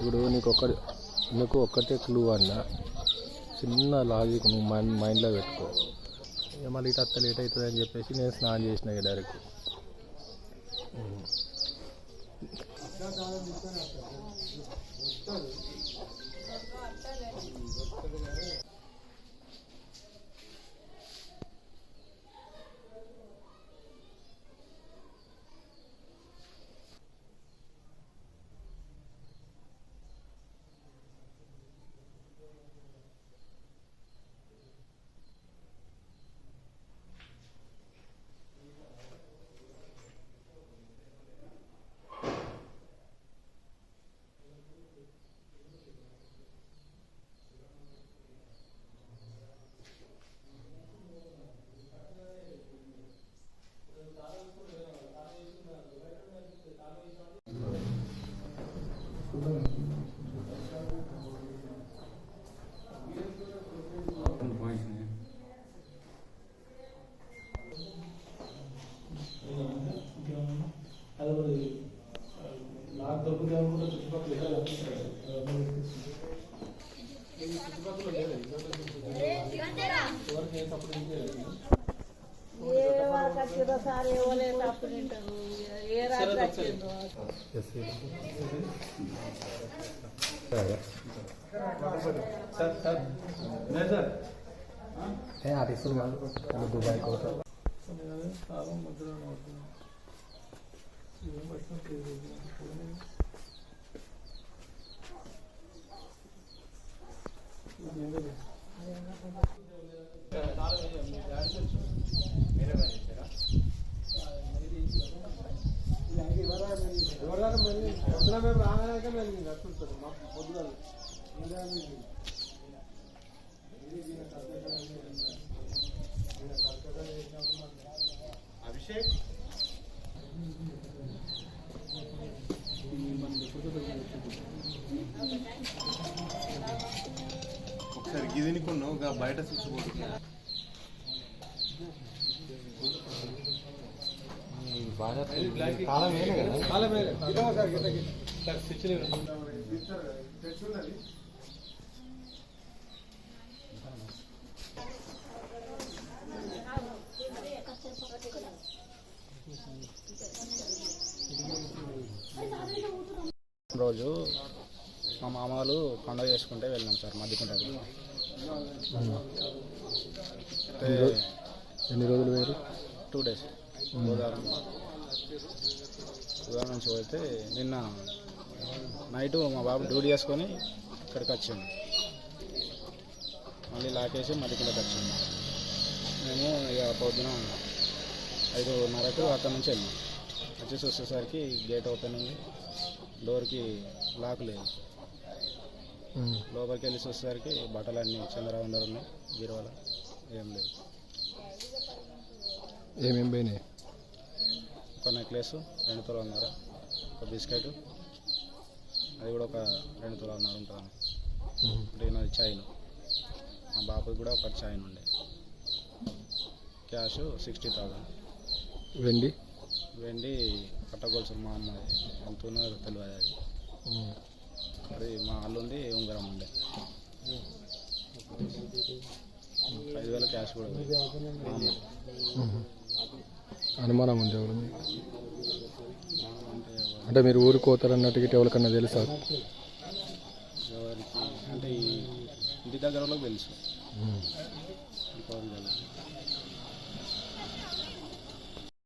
ఇప్పుడు నీకు ఒక్క నీకు ఒక్కటే క్లూ అన్న చిన్న లాజిక్ నువ్వు మైండ్ మైండ్లో పెట్టుకో. మళ్ళీ ఇటు అత్త లేట్ అవుతుంది అని చెప్పేసి నేను స్నానం చేసిన డైరెక్ట్ ಏ ಅದು ಹೆಸರು ಅದು ದುಬೈ ಕೋಟ ಸಾಲ ಮುದ್ರ ನೋಡ್ತೀನಿ ఎవరైనా మళ్ళీ పొద్దున మేము రాగానే మళ్ళీ కట్టుకుంటారు మా పొద్దున ఒకసారి గిదిని కొన్నావు బయట స్విచ్ బోర్డు రోజు మా మామలు పండుగ చేసుకుంటే వెళ్ళాం సార్ మధ్యకుంటకి. ఎన్ని రోజులు వేరు టూ డేస్. బుధవారం. బుధవారం నుంచి పోతే నిన్న నైట్ మా బాబు డ్యూటీ చేసుకొని ఇక్కడికి వచ్చింది మళ్ళీ లాకేసి మధ్యకుంటకి వచ్చింది మేము ఇక పొద్దున ఐదున్నరకు అక్కడ నుంచి వెళ్ళాం వచ్చి చూసేసరికి గేట్ ఓపెన్ ఉంది. డోర్కి లాక్ లేదు. లోపలికి వెళ్ళి చూసేసరికి బట్టలన్నీ చంద్రవందరు ఉన్నాయి. బీరువాల ఏం లేదు. ఏమేం పోయినాయి? ఒక నెక్లెస్ రెండు తులాలన్నర ఒక బిస్కెట్ అది కూడా ఒక రెండు తులాలన్నర ఉంటుంది అంటే నాది చైన్ మా బాబుకి కూడా ఒక చైన్ ఉండే. క్యాష్ సిక్స్టీ థౌజండ్ వెండి? వెండి కట్టగొలుసు మా అమ్మ. ఎంత ఉన్నదో తెలియదు అది. అది మా అల్లుంది ఉంగరం ఉండే ఐదు వేల క్యాష్ కూడా అనుమానం ఉంది ఎవరు? అంటే మీరు ఊరికి గిట్ట ఎవరికన్నా తెలుసా? ఎవరికి? అంటే ఇంటి దగ్గర వాళ్ళకి తెలుసు.